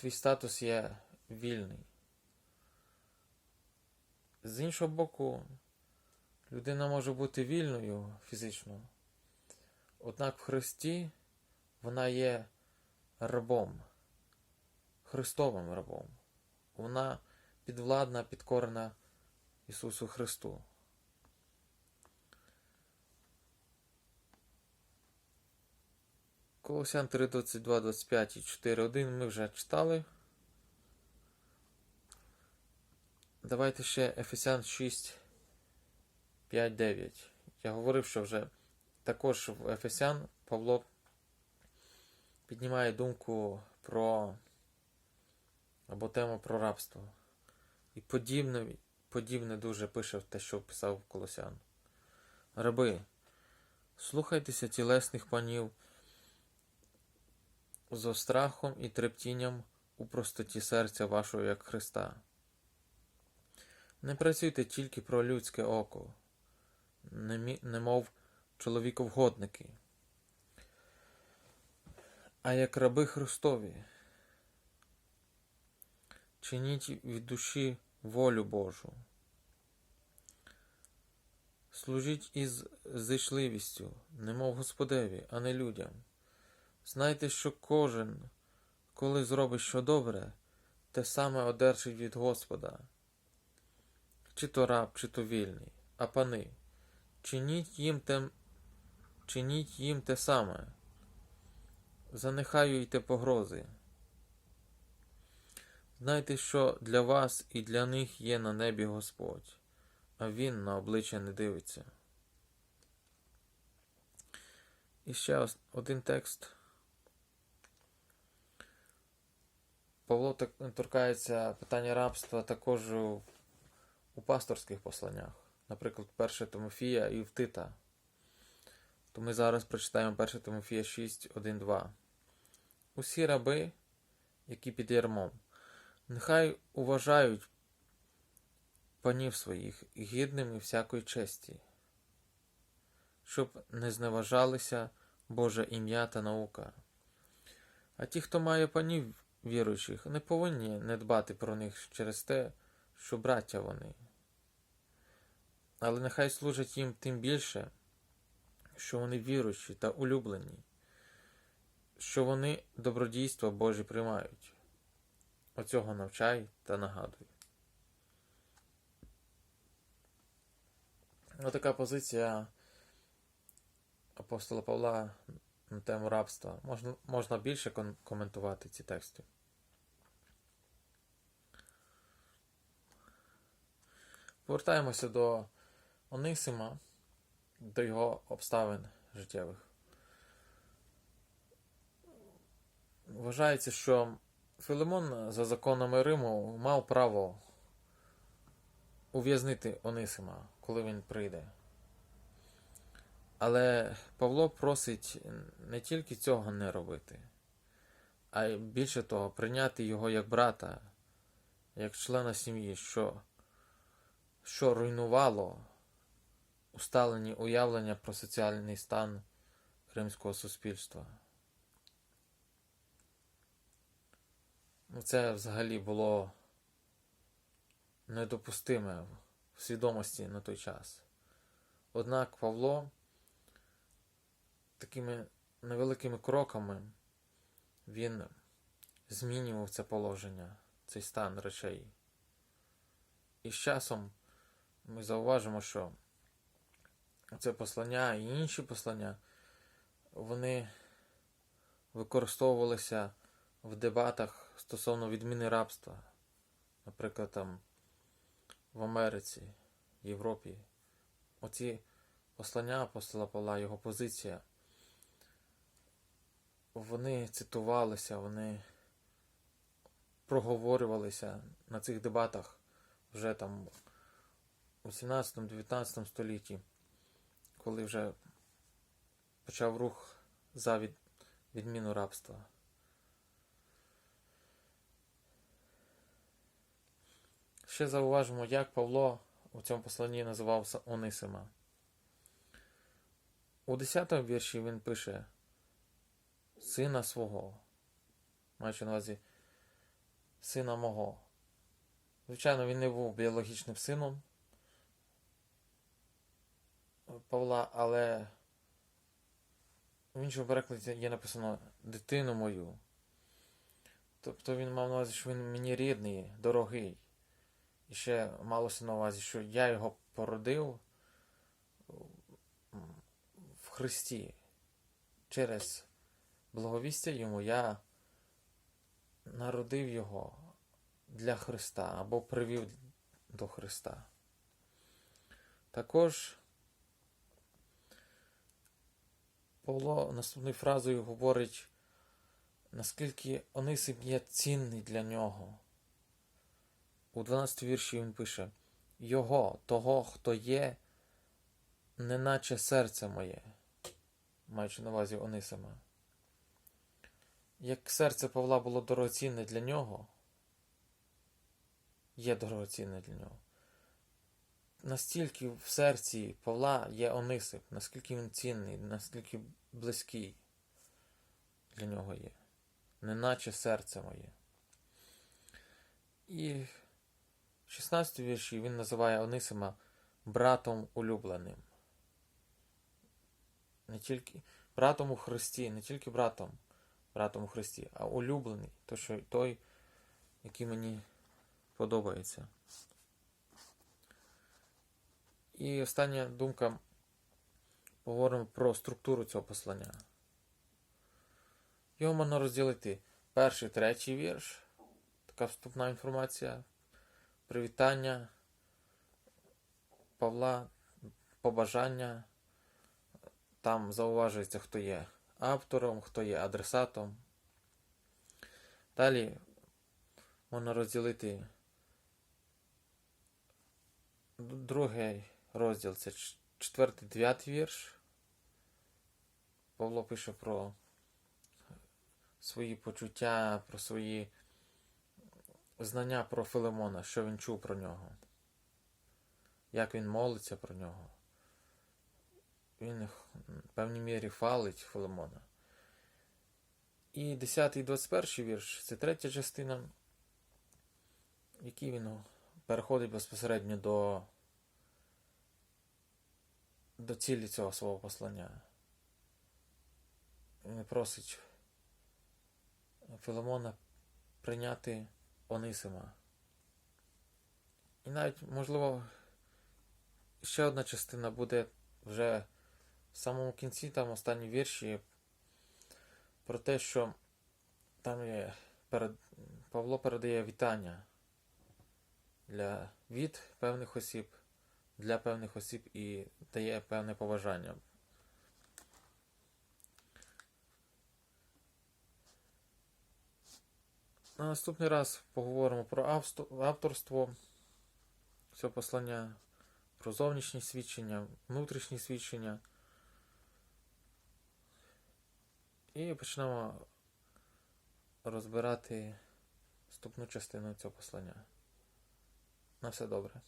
твій статус є вільний. З іншого боку, людина може бути вільною фізично, однак в Христі вона є рабом, Христовим рабом. Вона підвладна, підкорена Ісусу Христу. Колосян 3, 22, 25 і 4, 1 ми вже читали. Давайте ще Ефесян 6, 5, 9. Я говорив, що вже також в Ефесян Павло піднімає думку про або тему про рабство. І подібне, подібне дуже пише те, що писав Колосян. Раби, слухайтеся тілесних панів зо страхом і трептінням у простоті серця вашого як Христа. Не працюйте тільки про людське око, немов чоловіковгодники, а як раби Христові. Чиніть від душі волю Божу. Служіть із зичливістю, немов Господеві, а не людям. Знайте, що кожен, коли зробить що добре, те саме одержить від Господа. Чи то раб, чи то вільний, а пани, чиніть їм те, чиніть їм те саме, занехаюйте погрози. Знайте, що для вас і для них є на небі Господь, а Він на обличчя не дивиться. І ще один текст. Павло торкається питання рабства також у пасторських посланнях, наприклад, 1 Тимофія і в Тита. То ми зараз прочитаємо 1 Тимофія 6, 1, 2. Усі раби, які під ярмом, нехай уважають панів своїх гідними всякої честі, щоб не зневажалися Боже ім'я та наука. А ті, хто має панів віруючих, не повинні не дбати про них через те, що браття вони. Але нехай служать їм тим більше, що вони віруючі та улюблені, що вони добродійства Божі приймають. Оцього навчай та нагадуй. Отака позиція апостола Павла на тему рабства. Можна, можна більше коментувати ці тексти. Повертаємося до Онисима, до його обставин життєвих. Вважається, що Филимон за законами Риму мав право ув'язнити Онисима, коли він прийде. Але Павло просить не тільки цього не робити, а й більше того, прийняти його як брата, як члена сім'ї, що, що руйнувало усталені уявлення про соціальний стан римського суспільства. Ну, це взагалі було недопустиме в свідомості на той час. Однак Павло такими невеликими кроками він змінював це положення, цей стан речей. І з часом ми зауважимо, що це послання і інші послання, вони використовувалися в дебатах стосовно відміни рабства. Наприклад, там в Америці, Європі. Оці послання апостола Павла, його позиція, вони цитувалися, вони проговорювалися на цих дебатах вже там у 17-19 столітті, коли вже почав рух за від, відміну рабства. Ще зауважимо, як Павло у цьому посланні називав Онисима. У 10 вірші він пише сина свого, маючи на увазі сина мого. Звичайно, він не був біологічним сином Павла, але в іншому перекладі є написано дитину мою. Тобто він мав на увазі, що він мені рідний, дорогий. І ще малося на увазі, що я його породив в Христі. Через благовістя йому я народив його для Христа або привів до Христа. Також Павло наступною фразою говорить, наскільки Онисим є цінний для нього. У 12 вірші він пише: Його, того, хто є, неначе серце моє, маючи на увазі Онисима. Як серце Павла було дорогоцінне для нього, є дорогоцінне для нього. Настільки в серці Павла є Онисип, наскільки він цінний, наскільки близький для нього є, неначе серце моє. І в 16 вірші він називає Онисима братом улюбленим. Не тільки братом у Христі, не тільки братом, братом у Христі, а улюблений, то що той, який мені подобається. І остання думка. Поговоримо про структуру цього послання. Його можна розділити перший, третій вірш. Така вступна інформація. Привітання Павла, побажання. Там зауважується, хто є автором, хто є адресатом. Далі можна розділити другий розділ це четвертий, дев'ятий вірш. Павло пише про свої почуття, про свої знання про Филимона, що він чув про нього, як він молиться про нього. Він в певній мірі фалить Филимона. І 10 і 21 вірш це третя частина, в він переходить безпосередньо до, до цілі цього свого послання. Він просить Филимона прийняти Онисима. І навіть, можливо, ще одна частина буде вже в самому кінці, там останні вірші, про те, що там є перед... Павло передає вітання для від певних осіб, для певних осіб і дає певне поважання. На наступний раз поговоримо про авторство цього послання, про зовнішні свідчення, внутрішні свідчення. І почнемо розбирати вступну частину цього послання. На все добре.